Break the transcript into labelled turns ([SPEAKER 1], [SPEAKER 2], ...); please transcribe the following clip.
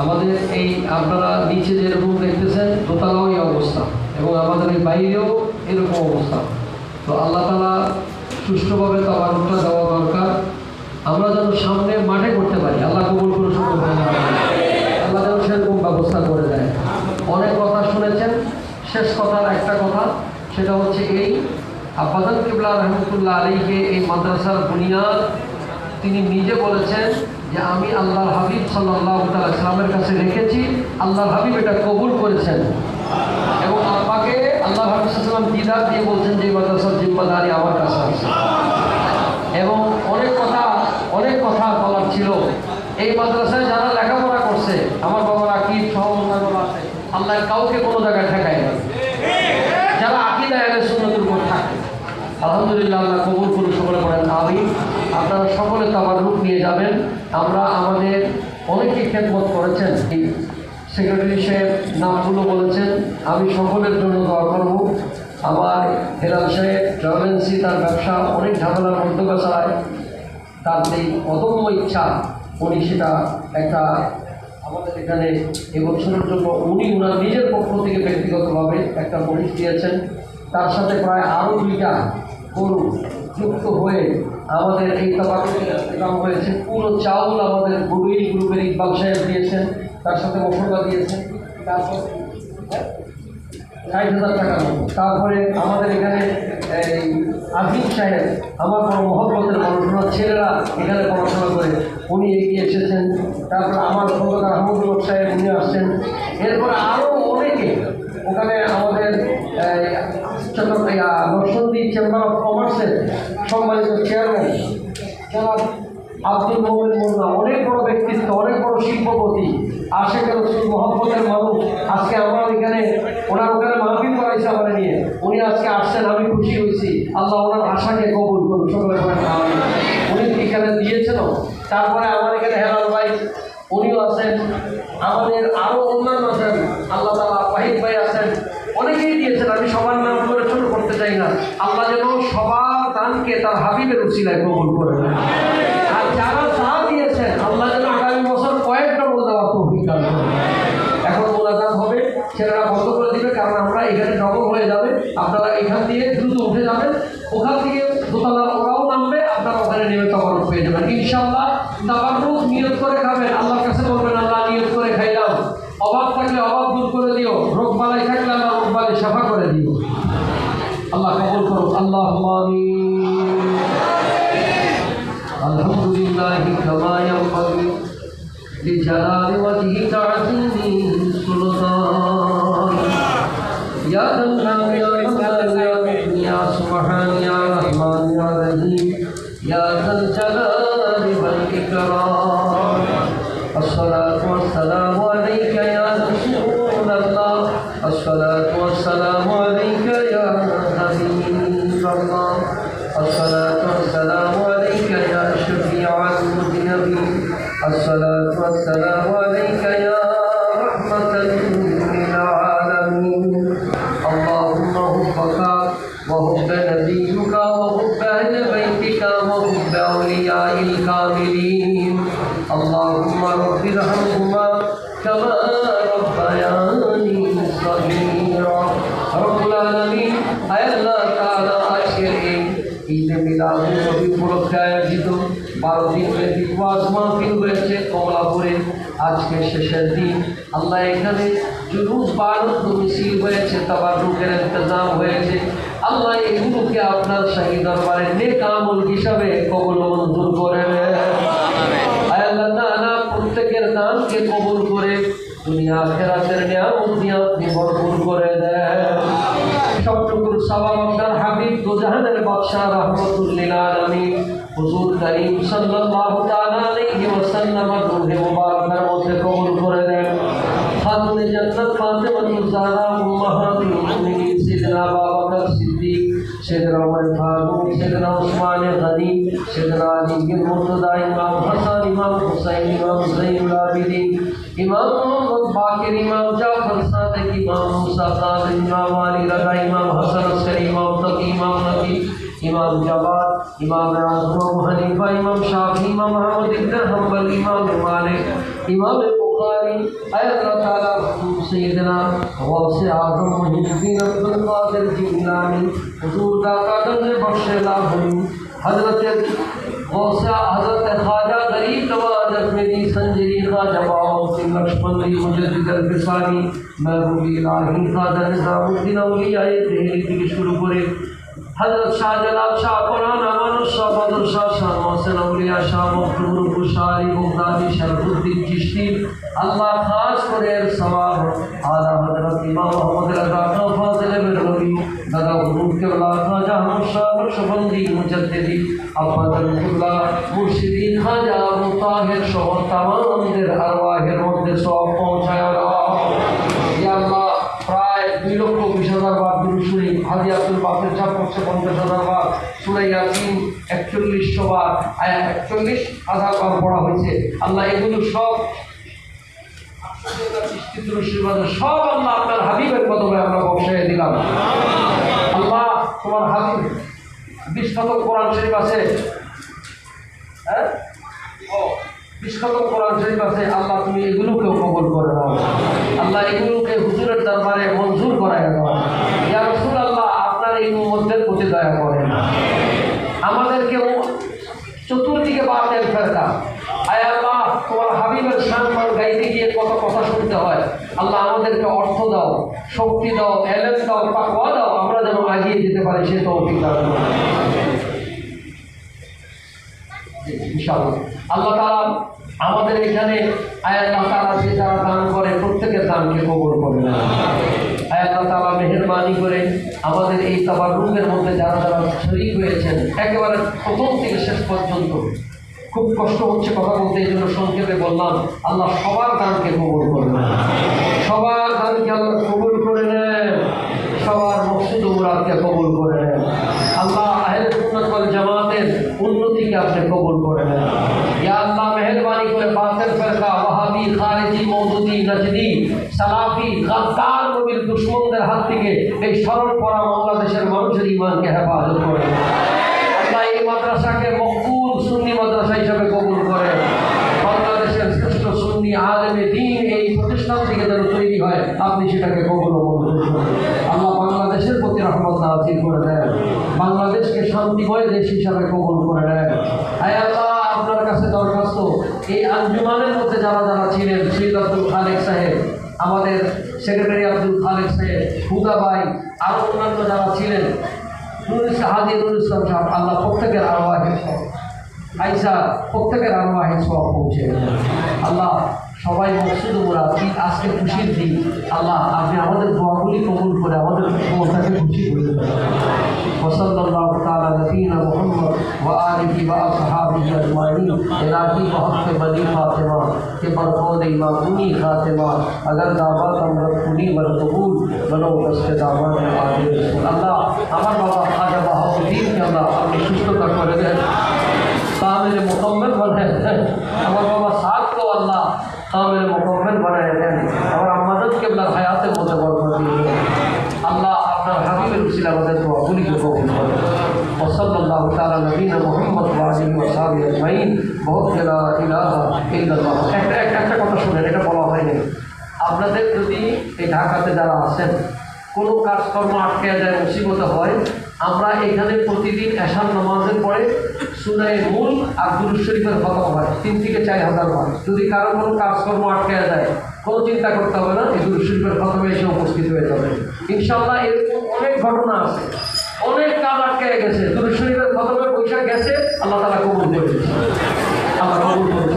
[SPEAKER 1] আমাদের এই আপনারা নিচে যেরকম দেখতেছেন দোতলাও এই অবস্থা এবং আমাদের এই বাইরেও এরকম অবস্থা। তো আল্লাহ তালা সুষ্ঠুভাবে তাবারকটা দেওয়া দরকার। আমরা যেন সামনে মাঠে করতে পারি। আল্লাহ কবুল করে শুরু আল্লাহ যেন সেরকম ব্যবস্থা করে দেয়। অনেক কথা শুনেছেন। শেষ কথার একটা কথা, সেটা হচ্ছে এই আব্বাদান কিবলা রহমতুল্লাহ আলীকে এই মাদ্রাসার বুনিয়াদ তিনি নিজে বলেছেন যে আমি আল্লাহ হাবিব সাল্লাহ ইসলামের কাছে রেখেছি আল্লাহ হাবিব এটা কবুল করেছেন। এবং আমাকে আল্লাহ হাবিব সাল্লাম দিদার দিয়ে বলছেন যে মাদ্রাসার জিম্মাদারি আমার কাছে আছে। এবং অনেক কথা অনেক কথা বলার ছিল। এই মাদ্রাসায় যারা লেখাপড়া করছে, আমার বাবার আকিব সহ অন্যান্যরা আছে, আল্লাহ কাউকে কোনো জায়গায় ঠেকায় না। যারা আকিদা এলে উপর থাকে, আলহামদুলিল্লাহ আল্লাহ কবুল করুন সকলে করেন আমি আপনারা সকলে তাবার রূপ নিয়ে যাবেন। আমরা আমাদের অনেকে খেদমত করেছেন। সেক্রেটারি সাহেব নামগুলো বলেছেন। আমি সকলের জন্য দোয়া করব। আমার হেলাল সাহেব ট্রাভেলেন্সি তার ব্যবসা অনেক ঝামেলার মধ্যে চালায় তার এই অদম্য ইচ্ছা, উনি সেটা একটা আমাদের এখানে এবছরের জন্য উনি ওনার নিজের পক্ষ থেকে ব্যক্তিগতভাবে একটা মহিষ দিয়েছেন। তার সাথে প্রায় আরও দুইটা গরু যুক্ত হয়ে আমাদের এই কাম হয়েছে পুরো চাউল আমাদের গুডুইল গ্রুপের ইকবাল সাহেব দিয়েছেন, তার সাথে মশলা দিয়েছেন। তারপর ষাট হাজার টাকা তারপরে আমাদের এখানে, এই আজিম সাহেব, আমার বড় মহব্বতের ওনার ছেলেরা এখানে পড়াশোনা করে। উনি এগিয়ে এসেছেন। তারপরে আমার খন্দকার আহমদুল সাহেব, উনি আসছেন। এরপরে আরও অনেকে, ওখানে আমাদের নরসন্দী চেম্বার অফ কমার্সের সম্মানিত চেয়ারম্যান জনাব আব্দুল মোহাম্মদ মোল্লা, অনেক বড় ব্যক্তিত্ব, অনেক বড় শিল্পপতি আশেখ রসুল মোহাম্মদের মানুষ। আজকে আমার এখানে ওনার ওখানে মাহফিল করাইছে আমার নিয়ে। উনি আজকে আসছেন, আমি খুশি হয়েছি। আল্লাহ ওনার আশাকে কবুল করুন সকলে উনি এখানে দিয়েছেনও তারপরে আমার এখানে হেলাল ভাই, উনিও আছেন। আমাদের আরও অন্যান্য আছেন আল্লাহ তালা ওয়াহিদ ভাই আছেন অনেকেই দিয়েছেন আমি সবার নাম করে ছোট করতে চাই না আল্লাহ যেন সবার দানকে উসিলায় কবুল করেন আর যারা তা দিয়েছেন, আল্লাহ যেন আগামী বছর কয়েক ডবল দেওয়া তৌফিক এখন মোনাজাত হবে, ছেলেরা বন্ধ করে দিবে, কারণ আমরা এখানে ডবল হয়ে যাবে। আপনারা এখান দিয়ে দ্রুত উঠে যাবেন। ওখান থেকে দোতলা ওরাও নামবে, আপনারা ওখানে নেমে তবারক পেয়ে যাবেন। ইনশাল্লাহ তাবারুক নিয়োগ করে খাবেন। আল্লাহর কাছে বলবেন, আল্লাহ নিয়োগ করে খাইলাম। অভাব থাকলে অভাব দূর করে দিও। রোগ বালাই থাকলে আল্লাহ রোগ বালাই সাফা করে দিও। আল্লাহ কবুল করুক। আল্লাহ আমিন। আলহামদুলিল্লাহি কামা ইয়ানফাদু লিজালালি ওয়াজহি তা'যিমি সুলতান। ইয়া কাল্লাম ইয়া রাব্বানা ইয়া দুনিয়া সুবহান, ইয়া রহমান, ইয়া রহিম। ইয়া যাল জালালি ওয়াল ইকরাম। আসসালাতু ওয়াসসালামু আলাইকা ইয়া রাসূলুল্লাহ। আসসালাতু ওয়াসসালামু رب ارحمهما كما ربياني صغيرا رب العالمين আয় আল্লাহ তাআলা আজকের এই ঈদে মিলাদুন নবী উপলক্ষে আয়োজিত বারো দিন ব্যাপী ওয়াজ মাহফিল হয়েছে কমলাপুরে আজকে শেষের দিন আল্লাহ এখানে জুলুস বারত মিছিল হয়েছে তাবারুকের ইন্তজাম হয়েছে আল্লাহ এগুলোকে আপনার শাহী দরবারে নেক আমল হিসাবে কবল মঞ্জুর করে দুনিয়া আখেরাতের নিয়ামত দিয়ে আপনি ভরপুর করে দেন সবটুকুর সবাব আপনার হাবিব দুজাহানের বাদশাহ রহমতুল্লিল আলামিন হুজুর করিম সাল্লাল্লাহু তাআলা আলাইহি ওয়াসাল্লাম রূহে মুবারকার মধ্যে কবুল করে দেন খাতুনে জান্নাত ফাতেমাতুল জাহরা উম্মাহাতুল মুমিনিন সিদনা আবু বকর সিদ্দিক সিদনা ওমর ফারুক সিদনা উসমান গনি সিদনা আলী বিন মুর্তদা ইমাম হাসান ইমাম হুসাইন ইমাম যাইনুল امام محمد باقر، امام جعفر صادق، امام موسیٰ صادق، امام علی رضا، امام حسن عسکری امام تقی امام نقی امام جواد، امام راز، امام حنیفہ، امام شافی امام محمد ابن حنبل، امام مالک، امام بخاری اے اللہ تعالیٰ حضور سیدنا غوث اعظم محی الدین عبد القادر جیلانی، حضور داتا دن بخش لا حضرت غوث حضرت خالد نقشبند مجدد الفسانی محبوب الہی خواجہ نظام الدین آئے دہلی থেকে شروع করে حضرت شاہ جلال شاہ قرآن آمان شاہ بدر شاہ شاہ محسن اولیاء شاہ مختور بشاری مغدادی شرف الدین چشتی اللہ خاص کرے ثواب اعلی حضرت امام محمد رضا کا فاضل بن ربیع খাজা আবু তাহের সহ তামামদের আরওয়াহের মধ্যে সব পৌঁছায় প্রায় দুই লক্ষ বিশ হাজার বার দুরু শুনি, হাজি আব্দুল পড়ছে পঞ্চাশ হাজার বার সুরাই একচল্লিশশো বার, আয়া একচল্লিশ হাজার বার পড়া হয়েছে। আল্লাহ এগুলো সব সব আপনার হাবিবের কদমে আমরা বসাই দিলাম। তোমার হাবিব, বিশ শতক কোরআন শরীফ আছে। হ্যাঁ? বিশ শতক কোরআন শরীফ আছে। আল্লাহ, তুমি এগুলোকেও কবল করে দাও আল্লাহ এগুলোকে হুজুরের দরবারে মঞ্জুর করায় দাও ইয়া রসুল আল্লাহ আপনার এই মধ্যের প্রতি দয়া করেন। আমাদেরকে চতুর্দিকে বাতের ফেরকা। আয় আল্লাহ তোমার হাবিবের সম্মান গাইতে গিয়ে কত কথা শুনতে হয়। আল্লাহ আমাদেরকে অর্থ দাও, শক্তি দাও এলেন দাও পাকওয়া দাও, আমরা যেন আগিয়ে যেতে পারি, সে তো অভিজ্ঞতা আল্লাহ তাআলা আমাদের এখানে আয় আল্লাহ তাআলা যে যারা দান করে, প্রত্যেকের দানকে কবুল করে না আয় আল্লাহ তাআলা মেহেরবানি করে আমাদের এই তাবার রুমের মধ্যে যারা যারা শরীক হয়েছেন, একেবারে প্রথম থেকে শেষ পর্যন্ত খুব কষ্ট হচ্ছে কথা বলতে এই জন্য সংক্ষেপে বললাম, আল্লাহ সবার দানকে কবুল করে নেন সবার দানকে আল্লাহ কবুল করে নেন। সবার মকসুদ মুরাদকে কবুল করে নেন। আল্লাহ আহলে সুন্নাত জামাতের উন্নতিকে আপনি কবুল করে নেন। ইয়া আল্লাহ মেহেরবানি করে বাতিল ফিরকা, ওয়াহাবি খারিজি মওদুদি, নজদি, সালাফি, গাদ্দার নবীর দুশমনদের হাত থেকে এই সরল পড়া বাংলাদেশের মানুষের ঈমানকে হেফাজত করে নেন আল্লাহ এই মাদ্রাসাকে মকবুল সুন্নি মাদ্রাসা হিসাবে কবুল করে বাংলাদেশের শ্রেষ্ঠ সুন্নি আলেমে দিন এই প্রতিষ্ঠান থেকে যেন তৈরি হয়, আপনি সেটাকে মঞ্জুর আল্লাহ বাংলাদেশের প্রতি রহমত নাজিল করে দেন। বাংলাদেশকে শান্তিময় দেশ হিসাবে কবল করে দেন আল্লাহ, আপনার কাছে দরখাস্ত। এই আঞ্জুমানের মধ্যে যারা যারা ছিলেন সৈয়দ আব্দুল খালেক সাহেব, আমাদের সেক্রেটারি আব্দুল খালেক সাহেব হুদাবাই আরও অন্যান্য যারা ছিলেন আল্লাহ প্রত্যেকের আরোয়াহে সব। আইসা, প্রত্যেকের আরোয়াহে সব পৌঁছে। আল্লাহ সবাই মসজিদ মুরাদি আজকে খুশির দিন। আল্লাহ، আপনি আমাদের দোয়াগুলি কবুল করে আমাদের সমস্যাকে খুশি করে দেবেন। وصلى الله تعالى نبينا محمد وآله وأصحابه أجمعين إلهي بحق بني فاطمہ کے برخود امامونی خاتمہ اگر دعوت امرت کنی والقبول بنو اس کے دعوت میں آگے اللہ ہمار بابا خواجہ بہاؤدین کے اللہ ہم نے شکر کا کر دے تعمیر مکمل بن ہے নবীনা মোহাম্মদ ওয়াজিম ওয়াসাবি আজমাইন বহুত খেলা ইলাহা ইল্লাল্লাহ একটা একটা একটা কথা শুনেন, এটা বলা হয়নি। আপনাদের যদি এই ঢাকাতে যারা আছেন, কোনো কাজকর্ম আটকে যায়, মুসিবত হয়, আমরা এখানে প্রতিদিন এশার নামাজের পরে সুনায় মূল আর গুরু শরীফের খতম হয়, তিন থেকে চার হাজার হয় যদি কারও কোনো কাজকর্ম আটকে যায়, কোনো চিন্তা করতে হবে না, এই গুরু শরীফের খতমে এসে উপস্থিত হয়ে যাবে। ইনশাল্লাহ এরকম অনেক ঘটনা আছে। অনেক কাজ আটকে রেখেছে তুমি শরীরের খতমের পয়সা গেছে, আল্লাহ তারা কবুল করেছে আল্লাহ কবুল করেছে